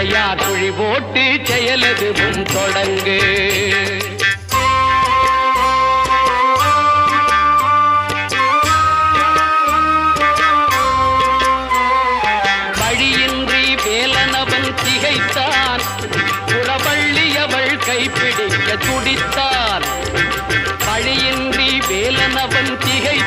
பிள்ளையார் துழி போட்டு செயலதுவும் தொடங்கு. வழியின்றி வேலனவன் திகைத்தான். புறவள்ளி அவள் கைப்பிடிக்க துடித்தான். வழியின்றி வேலனவன் திகை